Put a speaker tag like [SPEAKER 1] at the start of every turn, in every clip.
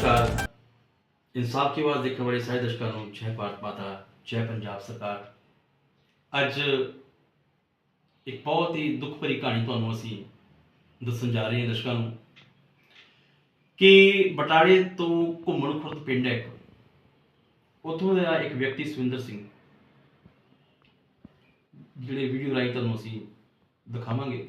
[SPEAKER 1] ਨਮਸਕਾਰ। ਇਨਸਾਫ ਕੀ ਆਵਾਜ਼ ਦੇਖਣ ਵਾਲੇ ਸਾਰੇ ਦਰਸ਼ਕਾਂ ਨੂੰ ਜੈ ਭਾਰਤ ਮਾਤਾ, ਜੈ ਪੰਜਾਬ ਸਰਕਾਰ। ਅੱਜ ਇੱਕ ਬਹੁਤ ਹੀ ਦੁੱਖ ਭਰੀ ਕਹਾਣੀ ਤੁਹਾਨੂੰ ਅਸੀਂ ਦੱਸਣ ਜਾ ਰਹੇ ਹਾਂ ਦਰਸ਼ਕਾਂ ਨੂੰ ਕਿ ਬਟਾਲੇ ਤੋਂ ਘੁੰਮਣ ਖੁਰਦ ਪਿੰਡ ਹੈ ਇੱਕ। ਉੱਥੋਂ ਦਾ ਇੱਕ ਵਿਅਕਤੀ ਸੁਵਿੰਦਰ ਸਿੰਘ। ਜਿਹੜੇ ਵੀਡੀਓ ਰਾਈ ਤੁਹਾਨੂੰ ਅਸੀਂ ਦਿਖਾਵਾਂਗੇ।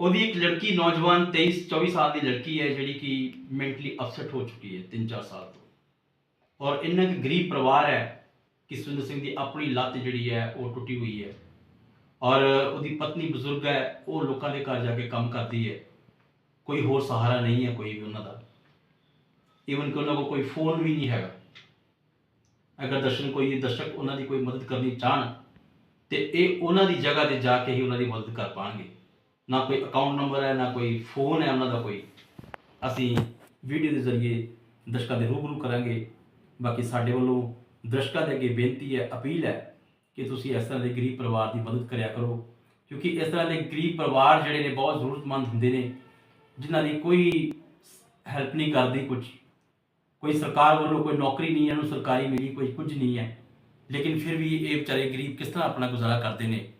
[SPEAKER 1] ਉਹਦੀ ਇੱਕ ਲੜਕੀ ਨੌਜਵਾਨ 23 24 ਸਾਲ ਦੀ ਲੜਕੀ ਹੈ, ਜਿਹੜੀ ਕਿ ਮੈਂਟਲੀ ਅਪਸੈਟ ਹੋ ਚੁੱਕੀ ਹੈ 3-4 ਸਾਲ ਤੋਂ। ਔਰ ਇੰਨਾ ਕਿ ਗਰੀਬ ਪਰਿਵਾਰ ਹੈ ਕਿ ਸੁਰਿੰਦਰ ਸਿੰਘ ਦੀ ਆਪਣੀ ਲੱਤ ਜਿਹੜੀ ਹੈ ਉਹ ਟੁੱਟੀ ਹੋਈ ਹੈ। ਔਰ ਉਹਦੀ ਪਤਨੀ ਬਜ਼ੁਰਗ ਹੈ, ਉਹ ਲੋਕਾਂ ਦੇ ਘਰ ਜਾ ਕੇ ਕੰਮ ਕਰਦੀ ਹੈ। ਕੋਈ ਹੋਰ ਸਹਾਰਾ ਨਹੀਂ ਹੈ ਕੋਈ ਵੀ ਉਹਨਾਂ ਦਾ। ਈਵਨ ਕਿ ਉਹਨਾਂ ਕੋਲ ਕੋਈ ਫੋਨ ਵੀ ਨਹੀਂ ਹੈਗਾ। ਅਗਰ ਦਰਸ਼ਨ ਕੋਈ ਦਰਸ਼ਕ ਉਹਨਾਂ ਦੀ ਕੋਈ ਮਦਦ ਕਰਨੀ ਚਾਹਣ, ਤੇ ਇਹ ਉਹਨਾਂ ਦੀ ਜਗ੍ਹਾ ਤੇ ਜਾ ਕੇ ਹੀ ਉਹਨਾਂ ਦੀ ਮਦਦ ਕਰ ਪਾਣਗੇ। ਨਾ ਕੋਈ ਅਕਾਊਂਟ ਨੰਬਰ ਹੈ, ਨਾ ਕੋਈ ਫੋਨ ਹੈ ਉਹਨਾਂ ਦਾ ਕੋਈ। ਅਸੀਂ ਵੀਡੀਓ ਦੇ ਜ਼ਰੀਏ ਦਰਸ਼ਕਾਂ ਦੇ ਰੂਬਰੂ ਕਰਾਂਗੇ। ਬਾਕੀ ਸਾਡੇ ਵੱਲੋਂ ਦਰਸ਼ਕਾਂ ਦੇ ਅੱਗੇ ਬੇਨਤੀ ਹੈ, ਅਪੀਲ ਹੈ ਕਿ ਤੁਸੀਂ ਇਸ ਤਰ੍ਹਾਂ ਦੇ ਗਰੀਬ ਪਰਿਵਾਰ ਦੀ ਮਦਦ ਕਰਿਆ ਕਰੋ। ਕਿਉਂਕਿ ਇਸ ਤਰ੍ਹਾਂ ਦੇ ਗਰੀਬ ਪਰਿਵਾਰ ਜਿਹੜੇ ਨੇ, ਬਹੁਤ ਜ਼ਰੂਰਤਮੰਦ ਹੁੰਦੇ ਨੇ, ਜਿਨ੍ਹਾਂ ਦੀ ਕੋਈ ਹੈਲਪ ਨਹੀਂ ਕਰਦੀ ਕੁਝ। ਕੋਈ ਸਰਕਾਰ ਵੱਲੋਂ ਕੋਈ ਨੌਕਰੀ ਨਹੀਂ ਹੈ, ਉਹਨੂੰ ਸਰਕਾਰੀ ਮਿਲੀ ਕੋਈ ਕੁਝ ਨਹੀਂ ਹੈ। ਲੇਕਿਨ ਫਿਰ ਵੀ ਇਹ ਵਿਚਾਰੇ ਗਰੀਬ ਕਿਸ ਤਰ੍ਹਾਂ ਆਪਣਾ ਗੁਜ਼ਾਰਾ ਕਰਦੇ ਨੇ,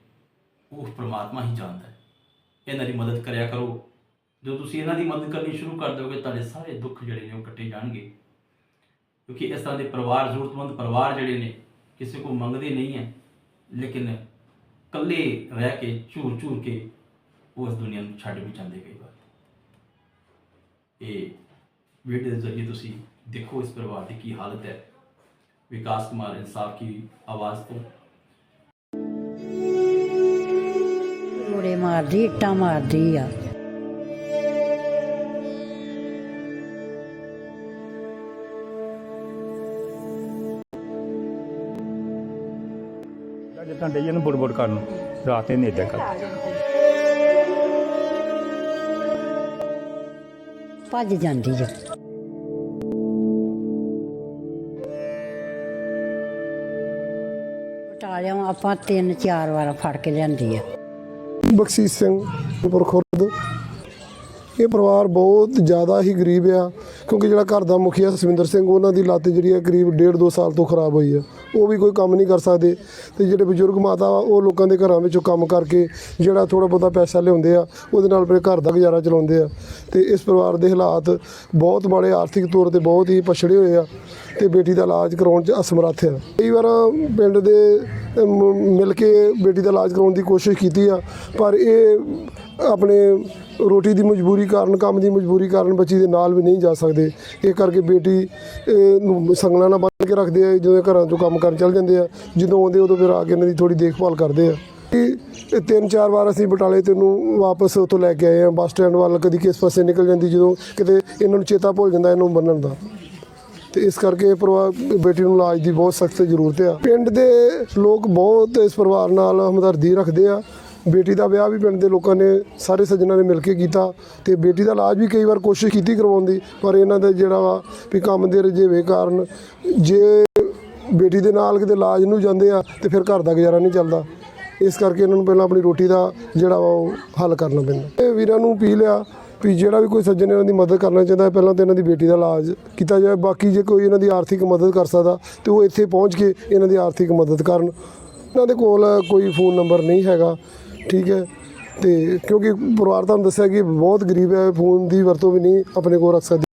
[SPEAKER 1] ਉਹ ਪ੍ਰਮਾਤਮਾ ਹੀ ਜਾਣਦਾ ਹੈ। ਇਹਨਾਂ ਦੀ ਮਦਦ ਕਰਿਆ ਕਰੋ। ਜਦੋਂ ਤੁਸੀਂ ਇਹਨਾਂ ਦੀ ਮਦਦ ਕਰਨੀ ਸ਼ੁਰੂ ਕਰ ਦਿਓਗੇ, ਤੁਹਾਡੇ ਸਾਰੇ ਦੁੱਖ ਜਿਹੜੇ ਨੇ ਉਹ ਕੱਟੇ ਜਾਣਗੇ। ਕਿਉਂਕਿ ਇਸ ਤਰ੍ਹਾਂ ਦੇ ਪਰਿਵਾਰ, ਜ਼ਰੂਰਤਮੰਦ ਪਰਿਵਾਰ ਜਿਹੜੇ ਨੇ, ਕਿਸੇ ਕੋ ਮੰਗਦੇ ਨਹੀਂ ਹੈ, ਲੇਕਿਨ ਇਕੱਲੇ ਰਹਿ ਕੇ ਝੂਰ ਝੂਰ ਕੇ ਉਹ ਇਸ ਦੁਨੀਆ ਨੂੰ ਛੱਡ ਵੀ ਜਾਂਦੇ ਕਈ ਵਾਰ। ਇਹ ਵੀਡੀਓ ਦੇ ਜ਼ਰੀਏ ਤੁਸੀਂ ਦੇਖੋ ਇਸ ਪਰਿਵਾਰ ਦੀ ਕੀ ਹਾਲਤ ਹੈ। ਵਿਕਾਸ ਕੁਮਾਰ ਇਨਸਾਫ ਕੀ ਆਵਾਜ਼ ਤੋਂ
[SPEAKER 2] ਮੁੜੇ ਮਾਰਦੀ ਇੱਟਾਂ ਮਾਰਦੀ ਆ।
[SPEAKER 3] ਜਿੱਦਾਂ ਡਈਏ ਨੂੰ ਬੁੜਬੁੜ ਕਰਨ ਰਾਤ ਨੇ ਇਦਾਂ ਕਰ
[SPEAKER 2] ਭੱਜ ਜਾਂਦੀ ਆ। ਬਟਾਲਿਆਂ ਆਪਾਂ ਤਿੰਨ ਚਾਰ ਵਾਰ ਫੜ ਕੇ ਲਿਆਂਦੀ ਆ।
[SPEAKER 4] ਬਖਸ਼ੀਸ਼ ਸਿੰਘ ਪੁਰ ਖੁਰਦ ਇਹ ਪਰਿਵਾਰ ਬਹੁਤ ਜ਼ਿਆਦਾ ਹੀ ਗਰੀਬ ਆ, ਕਿਉਂਕਿ ਜਿਹੜਾ ਘਰ ਦਾ ਮੁਖੀਆ ਸਸਵਿੰਦਰ ਸਿੰਘ, ਉਹਨਾਂ ਦੀ ਲੱਤ ਜਿਹੜੀ ਆ ਕਰੀਬ ਡੇਢ ਦੋ ਸਾਲ ਤੋਂ ਖਰਾਬ ਹੋਈ ਆ। ਉਹ ਵੀ ਕੋਈ ਕੰਮ ਨਹੀਂ ਕਰ ਸਕਦੇ ਤੇ ਜਿਹੜੇ ਬਜ਼ੁਰਗ ਮਾਤਾ ਵਾ, ਉਹ ਲੋਕਾਂ ਦੇ ਘਰਾਂ ਵਿੱਚੋਂ ਕੰਮ ਕਰਕੇ ਜਿਹੜਾ ਥੋੜਾ ਬਹੁਤਾ ਪੈਸਾ ਲਿਆਉਂਦੇ ਆ, ਉਹਦੇ ਨਾਲ ਆਪਣੇ ਘਰ ਦਾ ਗੁਜ਼ਾਰਾ ਚਲਾਉਂਦੇ ਆ। ਤੇ ਇਸ ਪਰਿਵਾਰ ਦੇ ਹਾਲਾਤ ਬਹੁਤ ਮਾੜੇ ਆਰਥਿਕ ਤੌਰ ਤੇ ਬਹੁਤ ਹੀ ਪਛੜੇ ਹੋਏ ਆ ਤੇ ਬੇਟੀ ਦਾ ਇਲਾਜ ਕਰਾਉਣ 'ਚ ਅਸਮਰੱਥ ਆ। ਕਈ ਵਾਰ ਪਿੰਡ ਦੇ ਮਿਲ ਕੇ ਬੇਟੀ ਦਾ ਇਲਾਜ ਕਰਾਉਣ ਦੀ ਕੋਸ਼ਿਸ਼ ਕੀਤੀ ਆ, ਪਰ ਇਹ ਆਪਣੇ ਰੋਟੀ ਦੀ ਮਜਬੂਰੀ ਕਾਰਨ ਕੰਮ ਦੀ ਮਜਬੂਰੀ ਕਾਰਨ ਬੱਚੀ ਦੇ ਨਾਲ ਵੀ ਨਹੀਂ ਜਾ ਸਕਦੇ। ਇਹ ਕਰਕੇ ਬੇਟੀ ਅਹ, ਨੂੰ ਸੰਗਲਾਂ ਨਾਲ ਬੰਨ੍ਹ ਕੇ ਰੱਖਦੇ ਆ ਜਦੋਂ ਘਰਾਂ ਤੋਂ ਕੰਮ ਕਰਨ ਚੱਲ ਜਾਂਦੇ ਆ। ਜਦੋਂ ਆਉਂਦੇ ਉਦੋਂ ਫਿਰ ਆ ਕੇ ਇਹਨਾਂ ਦੀ ਥੋੜੀ ਦੇਖਭਾਲ ਕਰਦੇ ਆ। ਕਿ ਇਹ ਤਿੰਨ ਚਾਰ ਵਾਰ ਅਸੀਂ ਬਟਾਲੇ ਤੇ ਨੂੰ ਵਾਪਸ ਉੱਥੋਂ ਲੈ ਕੇ ਆਏ ਆ। ਬੱਸ ਸਟੈਂਡ ਵੱਲ ਕਦੀ ਕਿਸ ਪਾਸੇ ਨਿਕਲ ਜਾਂਦੀ ਜਦੋਂ ਕਿਤੇ ਇਹਨਾਂ ਨੂੰ ਚੇਤਾ ਭੁੱਲ ਜਾਂਦਾ ਇਹਨੂੰ ਬੰਨਣ ਦਾ। ਤੇ ਇਸ ਕਰਕੇ ਪਰਿਵਾਰ ਬੇਟੀ ਨੂੰ ਇਲਾਜ ਦੀ ਬਹੁਤ ਸਖਤ ਜ਼ਰੂਰਤ ਆ। ਪਿੰਡ ਦੇ ਲੋਕ ਬਹੁਤ ਇਸ ਪਰਿਵਾਰ ਨਾਲ ਹਮਦਰਦੀ ਰੱਖਦੇ ਆ। ਬੇਟੀ ਦਾ ਵਿਆਹ ਵੀ ਪਿੰਡ ਦੇ ਲੋਕਾਂ ਨੇ, ਸਾਰੇ ਸੱਜਣਾਂ ਨੇ ਮਿਲ ਕੇ ਕੀਤਾ ਤੇ ਬੇਟੀ ਦਾ ਇਲਾਜ ਵੀ ਕਈ ਵਾਰ ਕੋਸ਼ਿਸ਼ ਕੀਤੀ ਕਰਵਾਉਣ ਦੀ ਪਰ ਇਹਨਾਂ ਦਾ ਜਿਹੜਾ ਵਾ ਵੀ ਕੰਮ ਦੇ ਰਜੇਵੇ ਕਾਰਨ ਜੇ ਬੇਟੀ ਦੇ ਨਾਲ ਕਿਤੇ ਇਲਾਜ ਨੂੰ ਜਾਂਦੇ ਆ, ਤੇ ਫਿਰ ਘਰ ਦਾ ਗੁਜ਼ਾਰਾ ਨਹੀਂ ਚੱਲਦਾ। ਇਸ ਕਰਕੇ ਇਹਨਾਂ ਨੂੰ ਪਹਿਲਾਂ ਆਪਣੀ ਰੋਟੀ ਦਾ ਜਿਹੜਾ ਵਾ ਉਹ ਹੱਲ ਕਰਨਾ ਪੈਂਦਾ। ਇਹ ਵੀਰਾਂ ਨੂੰ ਪੀ ਲਿਆ ਵੀ ਜਿਹੜਾ ਵੀ ਕੋਈ ਸੱਜਣ ਇਹਨਾਂ ਦੀ ਮਦਦ ਕਰਨਾ ਚਾਹੁੰਦਾ ਹੈ, ਪਹਿਲਾਂ ਤਾਂ ਇਹਨਾਂ ਦੀ ਬੇਟੀ ਦਾ ਇਲਾਜ ਕੀਤਾ ਜਾਵੇ। ਬਾਕੀ ਜੇ ਕੋਈ ਇਹਨਾਂ ਦੀ ਆਰਥਿਕ ਮਦਦ ਕਰ ਸਕਦਾ, ਤੇ ਉਹ ਇੱਥੇ ਪਹੁੰਚ ਕੇ ਇਹਨਾਂ ਦੀ ਆਰਥਿਕ ਮਦਦ ਕਰਨ। ਇਹਨਾਂ ਦੇ ਕੋਲ ਕੋਈ ਫੋਨ ਨੰਬਰ ਨਹੀਂ ਹੈਗਾ। ਠੀਕ ਹੈ? ਤੇ ਕਿਉਂਕਿ ਪਰਿਵਾਰ ਤੁਹਾਨੂੰ ਦੱਸਿਆ ਕਿ ਬਹੁਤ ਗਰੀਬ ਹੈ, ਫੋਨ ਦੀ ਵਰਤੋਂ ਵੀ ਨਹੀਂ ਆਪਣੇ ਕੋਲ ਰੱਖ ਸਕਦੇ।